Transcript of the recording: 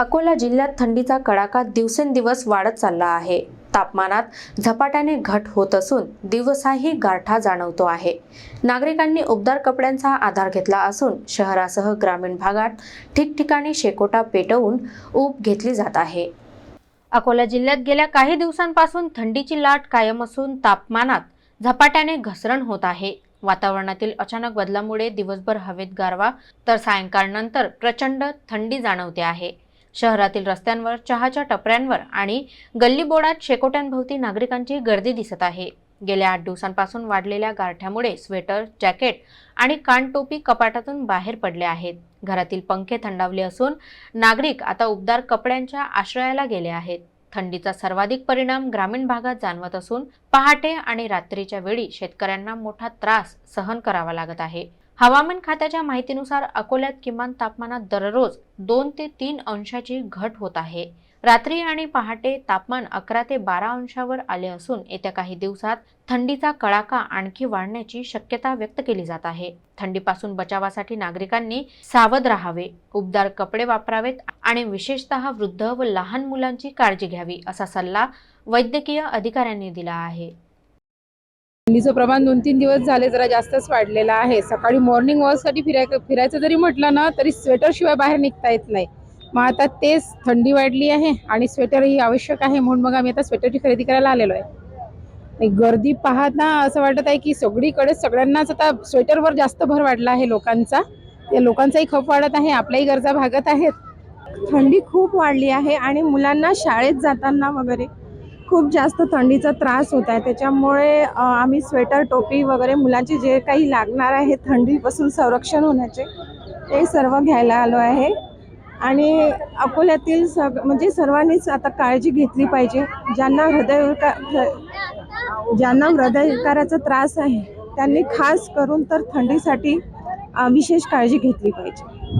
अकोला जिल्ह्यात थंडीचा कडाका दिवसेंदिवस वाढत चालला आहे. तापमानात झपाट्याने घट होत असून दिवसाही गारठा जाणवतो आहे. नागरिकांनी उबदार कपड्यांचा आधार घेतला असून शहरासह ग्रामीण भागात ठिकठिकाणी शेकोटा पेटवून ऊब घेतली जात आहे. अकोला जिल्ह्यात गेल्या काही दिवसांपासून थंडीची लाट कायम असून तापमानात झपाट्याने घसरण होत आहे. वातावरणातील अचानक बदलामुळे दिवसभर हवेत गारवा तर सायंकाळनंतर प्रचंड थंडी जाणवते आहे. शहरातील रस्त्यांवर चहाच्या टपऱ्यांवर आणि गल्लीबोडात शेकोट्यांभोवती नागरिकांची गर्दी दिसत आहे. गेल्या आठ दिवसांपासून वाढलेल्या गारठ्यामुळे स्वेटर जॅकेट आणि कानटोपी कपाटातून बाहेर पडले आहेत. घरातील पंखे थंडावले असून नागरिक आता उबदार कपड्यांच्या आश्रयाला गेले आहेत. थंडीचा सर्वाधिक परिणाम ग्रामीण भागात जाणवत असून पहाटे आणि रात्रीच्या वेळी शेतकऱ्यांना मोठा त्रास सहन करावा लागत आहे. हवामान खात्याच्या माहितीनुसार अकोल्यात किमान तापमानात दररोज दोन ते तीन अंशाची घट होत आहे. रात्री आणि पहाटे तापमान अकरा ते बारा अंशावर आले असून येत्या काही दिवसात थंडीचा कडाका आणखी वाढण्याची शक्यता व्यक्त केली जात आहे. थंडीपासून बचावासाठी नागरिकांनी सावध राहावे उबदार कपडे वापरावेत आणि विशेषतः वृद्ध व लहान मुलांची काळजी घ्यावी असा सल्ला वैद्यकीय अधिकाऱ्यांनी दिला आहे. थंडीचं प्रमाण दोन तीन दिवस झाले जरा जास्तच वाढलेलं आहे. सकाळी मॉर्निंग वॉकसाठी फिराय फिरायचं जरी म्हटलं ना तरी स्वेटरशिवाय बाहेर निघता येत नाही. मग आता तेच थंडी वाढली आहे आणि स्वेटर ही आवश्यक आहे म्हणून मग आम्ही आता स्वेटरची खरेदी करायला आलेलो आहे. गर्दी पाहता असं वाटत आहे की सगळीकडे सगळ्यांनाच आता स्वेटरवर जास्त भर वाढला आहे लोकांचा. ते लोकांचाही खप वाढत आहे आपल्याही गरजा भागत आहेत. थंडी खूप वाढली आहे आणि मुलांना शाळेत जाताना वगैरे खूप जास्त थंडीचा त्रास होत आहे. त्याच्यामुळे आम्ही स्वेटर टोपी वगैरे मुलांचे जे काही लागणार आहे थंडीपासून संरक्षण होण्याचे ते सर्व घ्यायला आलो आहे. आणि अकोल्यातील सग म्हणजे सर्वांनीच आता काळजी घेतली पाहिजे. ज्यांना हृदयविका ज्यांना हृदयविकाराचा त्रास आहे त्यांनी खास करून तर थंडीसाठी विशेष काळजी घेतली पाहिजे.